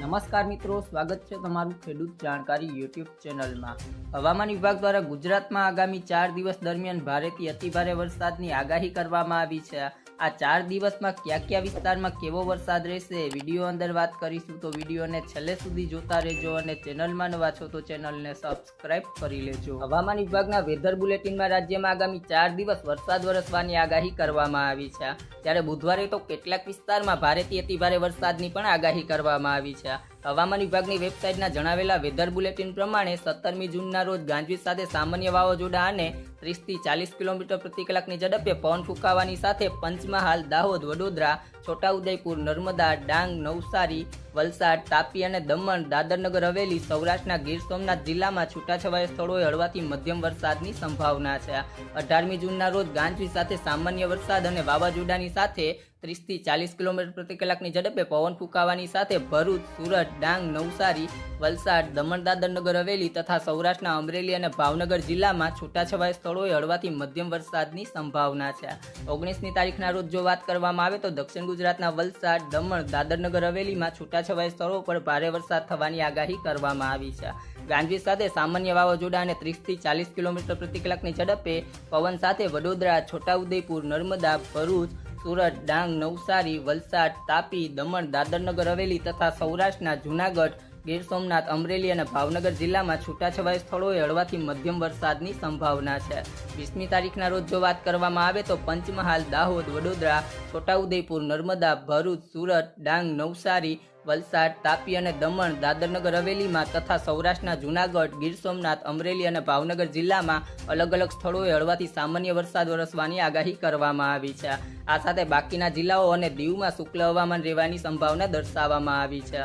નમસ્કાર મિત્રો, સ્વાગત છે તમારું ખેડૂત જાણકારી યુટ્યુબ ચેનલમાં. હવામાન વિભાગ દ્વારા ગુજરાતમાં આગામી ચાર દિવસ દરમિયાન ભારેથી અતિભારે વરસાદની આગાહી કરવામાં આવી છે. આ ચાર દિવસમાં કયા કયા વિસ્તારમાં કેવો વરસાદ રહેશે વીડિયો અંદર વાત કરીશું. તો વિડીયોને છેલ્લે સુધી જોતા રહેજો અને ચેનલમાં નવા છો તો ચેનલને સબસ્ક્રાઇબ કરી લેજો. હવામાન વિભાગના વેધર બુલેટિનમાં રાજ્યમાં આગામી ચાર દિવસ વરસાદ વરસવાની આગાહી કરવામાં આવી છે. ત્યારે બુધવારે તો કેટલાક વિસ્તારમાં ભારેથી અતિભારે વરસાદની પણ આગાહી કરવામાં આવી છે. હવામાન વિભાગની વેબસાઇટના જણાવેલા વેધર બુલેટિન પ્રમાણે સત્તરમી જૂનના રોજ ગાંજવીજ સાથે સામાન્ય વાવાઝોડા અને ત્રીસથી ચાલીસ કિલોમીટર પ્રતિ કલાકની ઝડપે પવન ફૂંકાવાની સાથે પંચમહાલ, દાહોદ, વડોદરા, છોટાઉદેપુર, નર્મદા, ડાંગ, નવસારી વલસાડ, તાપી અને દમણ, દાદરનગર, હવેલી, સૌરાષ્ટ્રના ગીર સોમનાથ જિલ્લામાં છૂટાછવાયા સ્થળોએ હળવાથી મધ્યમ વરસાદની સંભાવના છે. અઢારમી જૂનના રોજ ગાંજવી સાથે સામાન્ય વરસાદ અને વાવાઝોડાની સાથે ત્રીસથી ચાલીસ કિલોમીટર પ્રતિ કલાકની ઝડપે પવન ફૂંકાવાની સાથે ભરૂચ, સુરત, ડાંગ, નવસારી, વલસાડ, દમણ, દાદરનગર, હવેલી તથા સૌરાષ્ટ્રના અમરેલી અને ભાવનગર જિલ્લામાં છૂટાછવાયા સ્થળોએ હળવાથી મધ્યમ વરસાદની સંભાવના છે. ઓગણીસમી તારીખના રોજ જો વાત કરવામાં આવે તો દક્ષિણ ગુજરાતના વલસાડ, દમણ, દાદરનગર, હવેલીમાં છૂટાછવાયા સ્થળો પર ભારે વરસાદ થવાની આગાહી કરવામાં આવી છે. ગાંધી સાથે સામાન્ય વાવાઝોડા અને ત્રીસથી ચાલીસ કિલોમીટર પ્રતિ કલાકની ઝડપે પવન સાથે વડોદરા, છોટાઉદેપુર, નર્મદા, ભરૂચ, સુરત, ડાંગ, નવસારી, વલસાડ, તાપી, દમણ, દાદરનગર હવેલી તથા સૌરાષ્ટ્રના જૂનાગઢ, ગીર સોમનાથ, અમરેલી અને ભાવનગર જિલ્લામાં છૂટાછવાયા સ્થળોએ હળવાથી મધ્યમ વરસાદની સંભાવના છે. વીસમી તારીખના રોજ જો વાત કરવામાં આવે તો પંચમહાલ, દાહોદ, વડોદરા, છોટાઉદેપુર, નર્મદા, ભરૂચ, સુરત, ડાંગ, નવસારી વલસાડ, તાપી અને દમણ, દાદરનગર હવેલીમાં તથા સૌરાષ્ટ્રના જૂનાગઢ, ગીર સોમનાથ, અમરેલી અને ભાવનગર જિલ્લામાં અલગ અલગ સ્થળોએ હળવાથી સામાન્ય વરસાદ વરસવાની આગાહી કરવામાં આવી છે. આ સાથે બાકીના જિલ્લાઓ અને દીવમાં શુક્લ હવામાન રહેવાની સંભાવના દર્શાવવામાં આવી છે.